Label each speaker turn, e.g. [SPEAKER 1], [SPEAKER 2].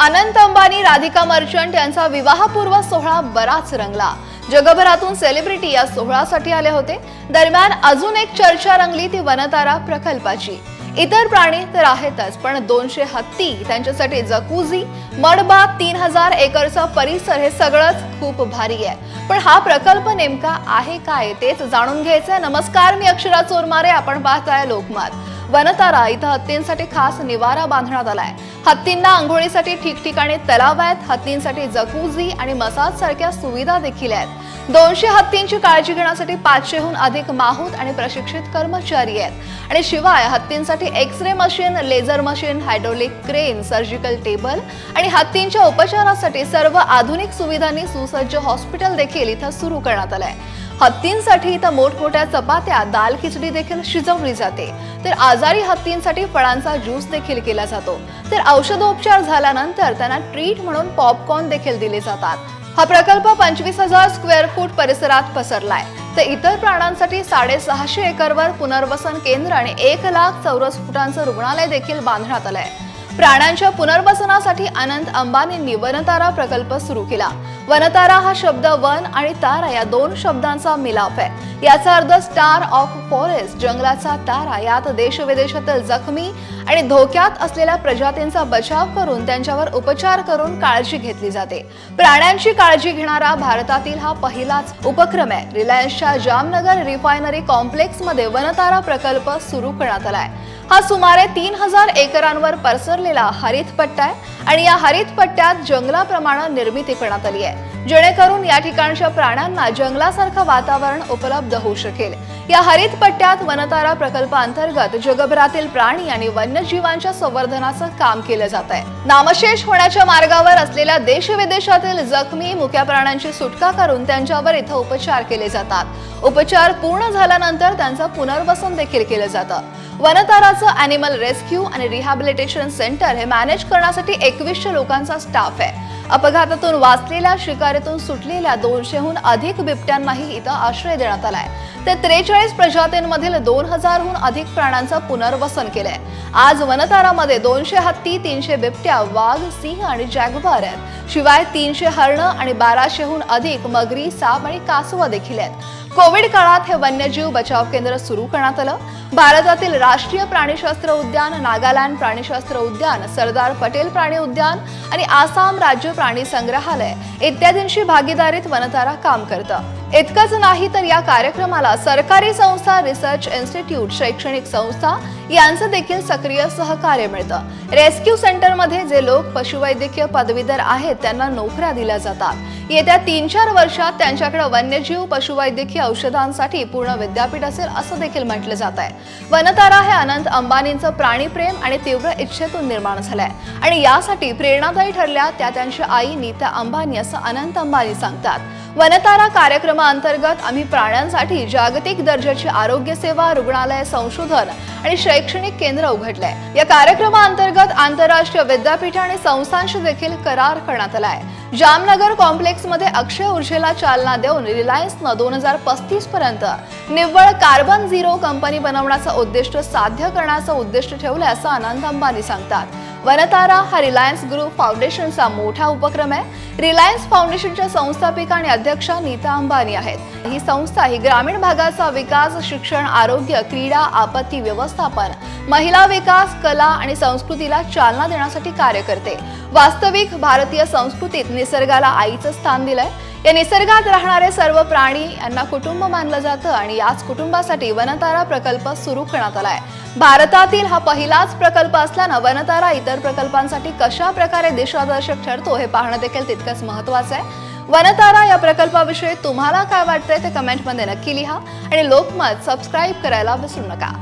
[SPEAKER 1] Anant Ambani Radhika merchant यांचा विवाहपूर्व सोहळा बराच रंगला. जगभरातून सेलिब्रिटी या सोहळ्यासाठी आले होते. दरम्यान अजून एक चर्चा रंगली ती वनतारा प्रकल्पाची. इतर प्राणी तर आहेतच पण दोनशे हत्ती त्यांच्यासाठी जकुझी मडबाग तीन हजार एकरचा परिसर हे सगळंच खूप भारी आहे. पण हा प्रकल्प नेमका आहे काय तेच जाणून घ्यायचंय. नमस्कार मी अक्षरा चोरमारे आपण पाहताय लोकमत. वनतारा इथं हत्तींसाठी खास निवारा बांधण्यात आलाय. हत्तींना आंघोळीसाठी ठिकठिकाणी तलाव आहेत. हत्तींसाठी जकुझी आणि मसाज सारख्या सुविधा देखील आहेत. दोनशे हत्तींची काळजी घेण्यासाठी पाचशेहून अधिक माहूत आणि प्रशिक्षित कर्मचारी आहेत. आणि शिवाय हत्तींसाठी X ray machine laser machine hydraulic crane surgical table आणि हत्तींच्या उपचारासाठी सर्व आधुनिक सुविधांनी सुसज्ज हॉस्पिटल देखील इथं सुरू करण्यात आलंय. हत्तींसाठी इथं मोठमोठ्या चपात्या दाल खिचडी देखील शिजवली जाते. तर आजारी हत्तींसाठी फळांचा ज्यूस देखील केला जातो. तर औषधोपचार झाल्यानंतर त्यांना ट्रीट म्हणून पॉपकॉर्न देखील दिले जातात. हा प्रकल्प पंचवीस हजार स्क्वेअर फूट परिसरात पसरलाय. तर इतर प्राण्यांसाठी साडेसहाशे एकरवर पुनर्वसन केंद्र आणि एक लाख चौरस फुटांचं रुग्णालय देखील बांधण्यात आलंय. प्राण्यांच्या पुनर्वसनासाठी अनंत अंबानींनी वनतारा प्रकल्प सुरू केला. वनतारा हा शब्द वन आणि तारा या दोन शब्दांचा मिलाप आहे. याचा अर्थ स्टार ऑफ फॉरेस्ट जंगलाचा तारा. यात देशविदेशातील जखमी आणि धोक्यात असलेल्या प्रजातींचा बचाव करून त्यांच्यावर उपचार करून काळजी घेतली जाते. प्राण्यांची काळजी घेणारा भारतातील हा पहिलाच उपक्रम आहे. रिलायन्सच्या जामनगर रिफायनरी कॉम्प्लेक्समध्ये वनतारा प्रकल्प सुरू करण्यात आला आहे. हा सुमारे तीन हजार एकरांवर पसरलेला हरित पट्टा आहे आणि या हरित पट्ट्यात जंगलाप्रमाणे निर्मिती करण्यात आली आहे. जेणेकरून या ठिकाणच्या प्राण्यांना जंगलासारखं वातावरण उपलब्ध होऊ शकेल. या हरित पट्ट्यात वनतारा प्रकल्पांतर्गत जगभरातील प्राणी आणि वन्यजीवांच्या संवर्धनाचं काम केलं जात आहे. नामशेष होण्याच्या मार्गावर असलेल्या देश विदेशातील जखमी मुक्या प्राण्यांची सुटका करून त्यांच्यावर इथं उपचार केले जातात. उपचार पूर्ण झाल्यानंतर त्यांचं पुनर्वसन देखील केलं जातं. वनताराचं अॅनिमल रेस्क्यू आणि रिहॅबिलिटेशन सेंटर हे मॅनेज करण्यासाठी एकवीसशे लोकांचा स्टाफ आहे. अपघातातून वाचलेल्या शिकारीतून सुटलेल्या दोनशेहून अधिक बिबट्यांनाही इथं आश्रय देण्यात आलाय. ते त्रेचाळीस प्रजातींमधील दोन हजारहून अधिक प्राण्यांचं पुनर्वसन केलंय. आज वनतारामध्ये दोनशे हत्ती तीनशे बिबट्या वाघ सिंह आणि जॅगवार आहेत. शिवाय तीनशे हरणं आणि बाराशेहून अधिक मगरी साप आणि कासवा देखील आहेत. कोविड काळात हे वन्यजीव बचाव केंद्र सुरू करण्यात आलं. भारतातील राष्ट्रीय प्राणीशास्त्र उद्यान नागालँड प्राणीशास्त्र उद्यान सरदार पटेल प्राणी उद्यान आणि आसाम राज्य प्राणी संग्रहालय इत्यादींशी भागीदारीत वनतारा काम करतं. इतकंच नाही तर या कार्यक्रमाला सरकारी संस्था रिसर्च इन्स्टिट्यूट शैक्षणिक संस्था यांचं देखील सक्रिय सहकार्य मिळतं. रेस्क्यू सेंटरमध्ये जे लोक पशुवैद्यकीय पदवीधर आहेत त्यांना नोकऱ्या दिल्या जातात. येत्या तीन चार वर्षात त्यांच्याकडे वन्यजीव पशुवैद्यकीय औषधांसाठी पूर्ण विद्यापीठ असेल असं देखील म्हटलं जात आहे वनतारा हे अनंत अंबानींचं प्राणीप्रेम आणि तीव्र इच्छेतून निर्माण झालंय. आणि यासाठी प्रेरणादायी ठरल्या त्या त्यांच्या आई नीता अंबानी असं अनंत अंबानी सांगतात. वनतारा कार्यक्रमाअंतर्गत आम्ही प्राण्यांसाठी जागतिक दर्जाची आरोग्य सेवा रुग्णालय संशोधन आणि शैक्षणिक केंद्र उघडलंय. या कार्यक्रमाअंतर्गत आंतरराष्ट्रीय विद्यापीठ आणि संस्थांशी देखील करार करण्यात आलाय. जामनगर कॉम्प्लेक्समध्ये अक्षय ऊर्जेला चालना देऊन रिलायन्सनं दोन हजार पस्तीस पर्यंत निव्वळ कार्बन झिरो कंपनी बनवण्याचं उद्दिष्ट साध्य करण्याचं उद्दिष्ट ठेवलं असं आनंद अंबानी सांगतात. वनतारा हा रिलायन्स ग्रुप फाउंडेशनचा मोठा उपक्रम आहे. रिलायन्स फाउंडेशनच्या संस्थापिका आणि अध्यक्षा नीता अंबानी आहेत. ही संस्था ही ग्रामीण भागाचा विकास शिक्षण आरोग्य क्रीडा आपत्ती व्यवस्थापन महिला विकास कला आणि संस्कृतीला चालना देण्यासाठी कार्य करते. वास्तविक भारतीय संस्कृतीत निसर्गाला आईचं स्थान दिलंय. या निसर्गात राहणारे सर्व प्राणी यांना कुटुंब मानलं जातं आणि याच कुटुंबासाठी वनतारा प्रकल्प सुरू करण्यात आलाय भारतातील हा पहिलाच प्रकल्प असल्यानं वनतारा इतर प्रकल्पांसाठी कशा प्रकारे दिशादर्शक ठरतो हे पाहणं देखील तितकंच महत्वाचं आहे. वनतारा या प्रकल्पाविषयी तुम्हाला काय वाटतंय ते कमेंटमध्ये नक्की लिहा आणि लोकमत सबस्क्राईब करायला विसरू नका.